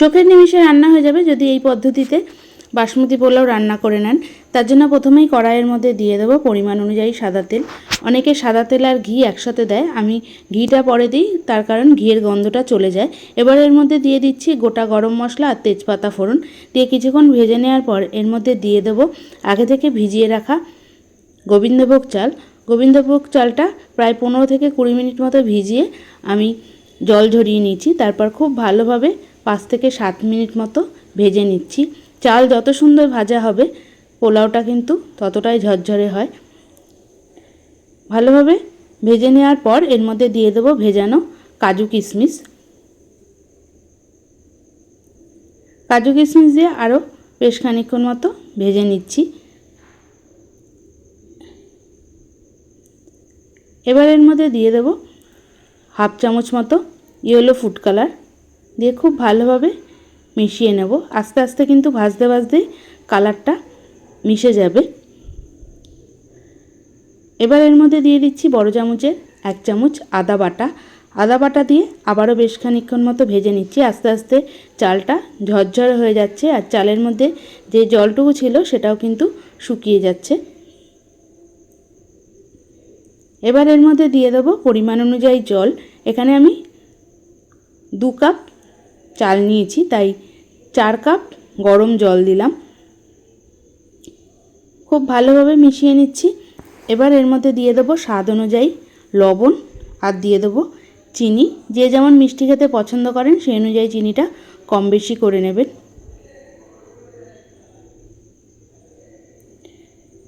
চোখের নিমিষে রান্না হয়ে যাবে যদি এই পদ্ধতিতে বাসমতি পোলাও রান্না করে নেন। তার জন্য প্রথমেই কড়াইয়ের মধ্যে দিয়ে দেবো পরিমাণ অনুযায়ী সাদা তেল। অনেকে সাদা তেল আর ঘি একসাথে দেয়। আমি ঘিটা পরে দিই, তার কারণ ঘিয়ের গন্ধটা চলে যায়। এবার এর মধ্যে দিয়ে দিচ্ছি গোটা গরম মশলা আর তেজপাতা ফোড়ন। দিয়ে কিছুক্ষণ ভেজে নেওয়ার পর এর মধ্যে দিয়ে দেবো আগে থেকে ভিজিয়ে রাখা গোবিন্দভোগ চাল। গোবিন্দভোগ চালটা প্রায় পনেরো থেকে কুড়ি মিনিট মতো ভিজিয়ে আমি জল ঝরিয়ে নিচ্ছি। তারপর খুব ভালোভাবে পাঁচ থেকে সাত মিনিট মতো ভেজে নিচ্ছি। চাল যত সুন্দর ভাজা হবে, পোলাওটা কিন্তু ততটাই ঝরঝরে হয়। ভালোভাবে ভেজে নেওয়ার পর এর মধ্যে দিয়ে দেবো ভেজানো কাজু কিশমিশ। কাজু কিশমিশ দিয়ে আরও বেশ খানিক্ষণ মতো ভেজে নিচ্ছি। এবার এর মধ্যে দিয়ে দেবো হাফ চামচ মতো ইয়েলো ফুড কালার। দিয়ে খুব ভালোভাবে মিশিয়ে নেব। আস্তে আস্তে কিন্তু ভাজতে ভাজতেই কালারটা মিশে যাবে। এবার এর মধ্যে দিয়ে দিচ্ছি বড় চামচের এক চামচ আদা বাটা। আদা বাটা দিয়ে আবারও বেশ খানিক্ষণ মতো ভেজে নিচ্ছি। আস্তে আস্তে চালটা ঝরঝরে হয়ে যাচ্ছে আর চালের মধ্যে যে জলটুকু ছিল সেটাও কিন্তু শুকিয়ে যাচ্ছে। এবার এর মধ্যে দিয়ে দেবো পরিমাণ অনুযায়ী জল। এখানে আমি দু কাপ চাল নিয়েছি, তাই চার কাপ গরম জল দিলাম। খুব ভালোভাবে মিশিয়ে নিচ্ছি। এবার এর মধ্যে দিয়ে দেবো স্বাদ অনুযায়ী লবণ আর দিয়ে দেবো চিনি। যে যেমন মিষ্টি খেতে পছন্দ করেন, সেই অনুযায়ী চিনিটা কম বেশি করে নেবেন।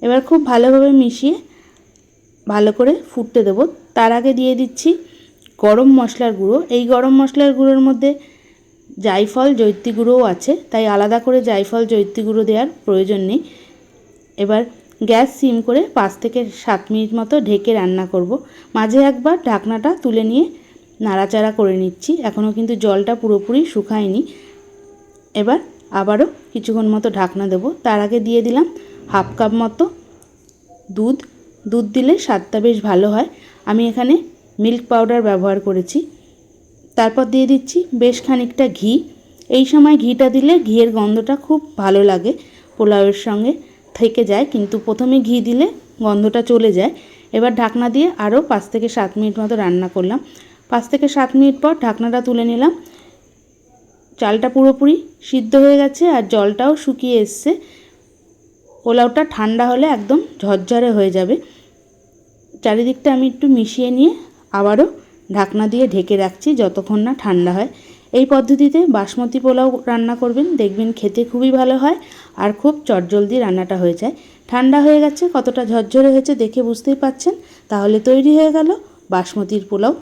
এবার খুব ভালোভাবে মিশিয়ে ভালো করে ফুটতে দেবো। তার আগে দিয়ে দিচ্ছি গরম মশলার গুঁড়ো। এই গরম মশলার গুঁড়োর মধ্যে জায়ফল জৈত্রী গুঁড়োও আছে, তাই আলাদা করে জায়ফল জৈত্রী গুঁড়ো দেওয়ার প্রয়োজন নেই। এবার গ্যাস সিম করে পাঁচ থেকে সাত মিনিট মতো ঢেকে রান্না করব। মাঝে একবার ঢাকনাটা তুলে নিয়ে নাড়াচাড়া করে নিচ্ছি এখনও কিন্তু জলটা পুরোপুরি শুকায়নি। এবার আবারও কিছুক্ষণ মতো ঢাকনা দেবো। তার আগে দিয়ে দিলাম হাফ কাপ মতো দুধ। দুধ দিলে স্বাদটা বেশ ভালো হয়। আমি এখানে মিল্ক পাউডার ব্যবহার করেছি। তারপর দিয়ে দিচ্ছি বেশ খানিকটা ঘি। এই সময় ঘিটা দিলে ঘিয়ের গন্ধটা খুব ভালো লাগে। পোলাওয়ের সঙ্গে থেকে যায়, কিন্তু প্রথমে ঘি দিলে গন্ধটা চলে যায়। এবার ঢাকনা দিয়ে আরও পাঁচ থেকে সাত মিনিট মতো রান্না করলাম। পাঁচ থেকে সাত মিনিট পর ঢাকনাটা তুলে নিলাম। চালটা পুরোপুরি সিদ্ধ হয়ে গেছে আর জলটাও শুকিয়ে এসছে। পোলাওটা ঠান্ডা হলে একদম ঝরঝরে হয়ে যাবে। চারিদিকটা আমি একটু মিশিয়ে নিয়ে আবারও ঢাকনা দিয়ে ঢেকে রাখছি যতক্ষণ না ঠান্ডা হয়। এই পদ্ধতিতে বাসমতি পোলাও রান্না করবেন, দেখবেন খেতে খুবই ভালো হয় আর খুব চটজলদি রান্নাটা হয়ে যায়। ঠান্ডা হয়ে গেছে, কতটা ঝরঝরে হয়েছে দেখে বুঝতেই পাচ্ছেন তাহলে তৈরি হয়ে গেল বাসমতির পোলাও।